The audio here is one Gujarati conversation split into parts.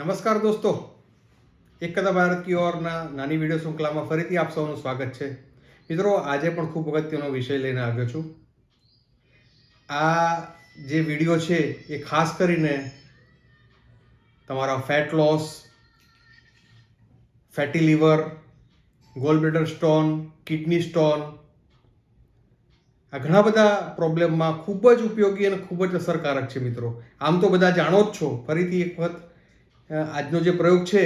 નમસ્કાર દોસ્તો. એક કદા ભારત કી ઓરના નાની વીડિયો શૃંખલામાં ફરીથી આપ સૌનું સ્વાગત છે. મિત્રો, આજે પણ ખૂબ અગત્યનો વિષય લઈને આવ્યો છું. આ જે વીડિયો છે એ ખાસ કરીને તમારા fat loss fatty liver gallbladder stone kidney stone આ ઘણા બધા પ્રોબ્લેમમાં ખૂબ જ ઉપયોગી અને ખૂબ જ અસરકારક છે મિત્રો. આમ તો બધા જાણો જ છો. ફરીથી એક વખત આજનો જે પ્રયોગ છે,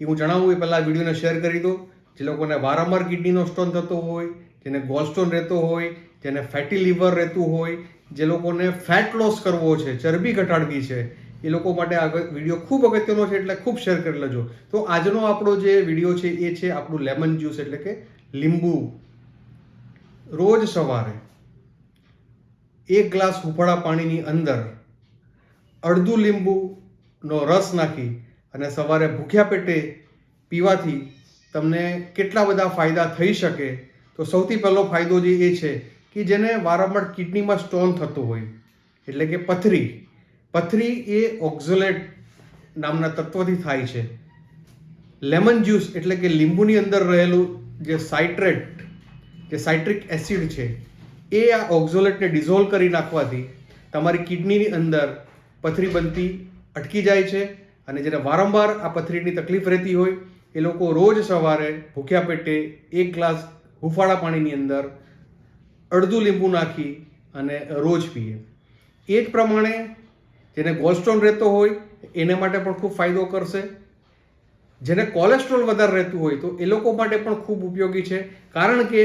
એ હું જણાવું, એ પહેલાં વિડીયોને શેર કરી દો જે લોકોને વારંવાર કિડનીનો સ્ટોન થતો હોય, જેને ગોલ સ્ટોન રહેતો હોય, જેને ફેટી લીવર રહેતું હોય, જે લોકોને ફેટ લોસ કરવો છે, ચરબી ઘટાડવી છે, એ લોકો માટે આ વીડિયો ખૂબ અગત્યનો છે, એટલે ખૂબ શેર કરી લેજો. તો આજનો આપણો જે વીડિયો છે, એ છે આપણું લેમન જ્યુસ એટલે કે લીંબુ. રોજ સવારે એક ગ્લાસ હુફળા પાણીની અંદર અડધું લીંબુનો રસ નાખી અને સવારે ભૂખ્યા પેટે પીવાથી તમને કેટલા બધા ફાયદા થઈ શકે? તો સૌથી પહેલો ફાયદો જે એ છે કે જેને વારંવાર કિડનીમાં સ્ટોન થતો હોય, એટલે કે પથરી. પથરી એ ઓક્ઝોલેટ નામના તત્વથી થાય છે. લેમન જ્યુસ એટલે કે લીંબુની અંદર રહેલું જે સાઇટ્રેટ, જે સાઇટ્રિક એસિડ છે, એ આ ઓક્ઝોલેટને ડિઝોલ્વ કરી નાખવાથી તમારી કિડનીની અંદર પથરી બનતી અટકી જાય છે અને જેને વારંવાર આ પથરીની તકલીફ રહેતી હોય, એ લોકો રોજ સવારે ભૂખ્યા પેટે એક ગ્લાસ હુંફાળા પાણીની અંદર અડધું લીંબુ નાખી અને રોજ પીએ. એ જ પ્રમાણે જેને ગોલસ્ટોન રહેતો હોય, એને માટે પણ ખૂબ ફાયદો કરશે. જેને કોલેસ્ટ્રોલ વધારે રહેતું હોય, તો એ લોકો માટે પણ ખૂબ ઉપયોગી છે. કારણ કે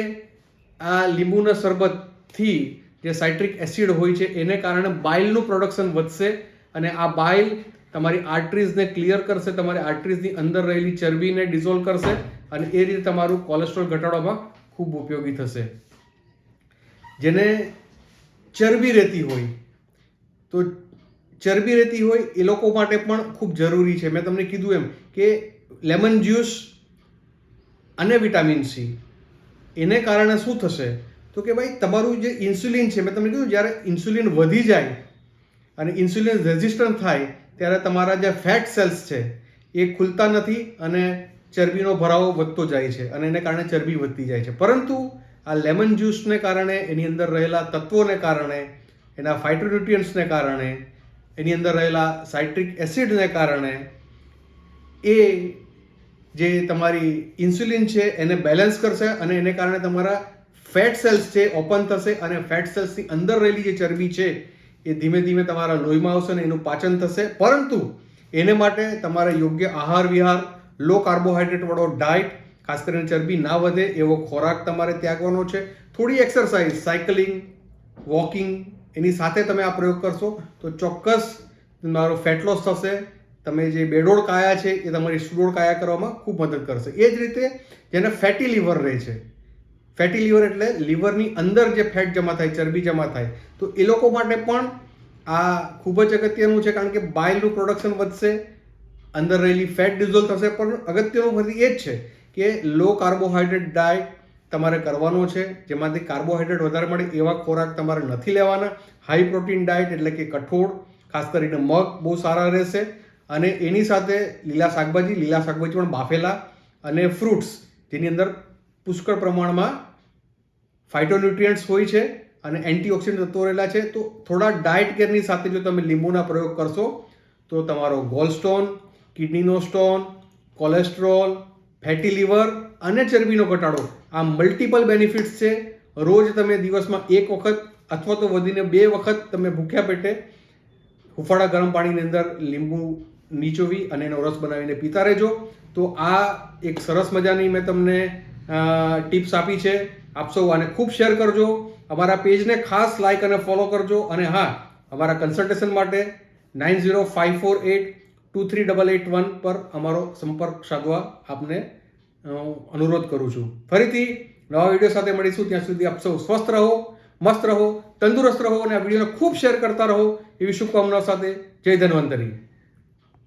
આ લીંબુના શરબતથી જે સાઇટ્રિક એસિડ હોય છે, એને કારણે બાઇલનું પ્રોડક્શન વધશે અને આ બાઇલ તમારી આર્ટરીઝને ક્લિયર કરશે, તમારી આર્ટરીઝની અંદર રહેલી ચરબીને ડિઝોલ્વ કરશે અને એ રીતે તમારું કોલેસ્ટ્રોલ ઘટાડવામાં ખૂબ ઉપયોગી થશે. જેને ચરબી રહેતી હોય, તો ચરબી રહેતી હોય એ લોકો માટે પણ ખૂબ જરૂરી છે. મેં તમને કીધું એમ કે લેમન જ્યુસ અને વિટામિન સી, એને કારણે શું થશે? તો કે ભાઈ, તમારું જે ઇન્સ્યુલિન છે, મેં તમને કીધું, જ્યારે ઇન્સ્યુલિન વધી જાય અને ઇન્સ્યુલિન રેઝિસ્ટન્ટ થાય ત્યારે તમારા જે ફેટ સેલ્સ છે, એ ખુલતા નથી અને ચરબીનો ભરાવો વધતો જાય છે અને એને કારણે ચરબી વધતી જાય છે. પરંતુ આ લેમન જ્યુસને કારણે, એની અંદર રહેલા તત્વોને કારણે, એના ફાઇટ્રોન્યુટ્રિયન્ટ્સને કારણે, એની અંદર રહેલા સાઇટ્રિક એસિડને કારણે, એ જે તમારી ઇન્સ્યુલિન છે એને બેલેન્સ કરશે અને એને કારણે તમારા ફેટ સેલ્સ છે ઓપન થશે અને ફેટ સેલ્સની અંદર રહેલી જે ચરબી છે એ ધીમે ધીમે તમારા લોહીમાં આવશે અને એનું પાચન થશે. પરંતુ એને માટે તમારે યોગ્ય આહાર વિહાર લો કાર્બોહાઈડ્રેટ વાળો ડાયટ ખાસ કરીને ચરબી ના વધે એવો ખોરાક તમારે ત્યાગવાનો છે. થોડી એક્સરસાઇઝ સાયકલિંગ વોકિંગ એની સાથે તમે આ પ્રયોગ કરશો તો ચોક્કસ તમારો ફેટ લોસ થશે. તમે જે બેડોળ કાયા છે એ તમારી સુડોળ કાયા કરવામાં ખૂબ મદદ કરશે. એ જ રીતે જેને ફેટી લીવર રહે છે ફેટી લીવર એટલે લીવરની અંદર જે ફેટ જમા થાય, ચરબી જમા થાય, તો એ લોકો માટે પણ આ ખૂબ જ અગત્યનું છે, કારણ કે બાઇલનું પ્રોડક્શન વધશે, અંદર રહેલી ફેટ ડિઝોલ્વ થશે, પણ અગત્યનું ફરી એ જ છે કે લો કાર્બોહાઈડ્રેટ ડાયટ તમારે કરવાનો છે, જેમાંથી કાર્બોહાઈડ્રેટ વધારે મળે એવા ખોરાક તમારે નથી લેવાના હાઈ પ્રોટીન ડાયટ એટલે કે કઠોળ, ખાસ કરીને મગ બહુ સારા રહેશે, અને એની સાથે લીલા શાકભાજી લીલા શાકભાજી પણ બાફેલા, અને ફ્રૂટ્સ જેની અંદર પુષ્કળ પ્રમાણમાં ફાઇટોન્યુટ્રિયન્ટ્સ હોય છે અને એન્ટીઓક્સિડન્ટ તત્વો રહેલા છે, તો થોડા ડાયટ કેરની સાથે જો તમે લીંબુના પ્રયોગ કરશો, તો તમારો ગોલસ્ટોન કિડનીનો સ્ટોન કોલેસ્ટ્રોલ ફેટી લીવર અને ચરબીનો ઘટાડો, આ મલ્ટિપલ બેનિફિટ્સ છે. રોજ તમે દિવસમાં એક વખત અથવા તો વધીને બે વખત તમે ભૂખ્યા પેટે હુફાળા ગરમ પાણીની અંદર લીંબુ નીચોવી અને એનો રસ બનાવીને પીતા રહેજો. તો આ એક સરસ મજાની મેં તમને ટિપ્સ આપી છે. આપ સૌ આને ખૂબ શેર કરજો. અમારા પેજને ખાસ લાઇક અને ફોલો કરજો. અને હા, અમારા કન્સલ્ટેશન માટે nine zero five four eight two three double eight one પર અમારો સંપર્ક સાધવા આપને અનુરોધ કરું છું. ફરીથી નવા વીડિયો સાથે મળીશું. ત્યાં સુધી આપ સૌ સ્વસ્થ રહો, મસ્ત રહો, તંદુરસ્ત રહો અને આ વિડીયોને ખૂબ શેર કરતા રહો. એવી શુભકામનાઓ સાથે. જય ધન્વંતરી.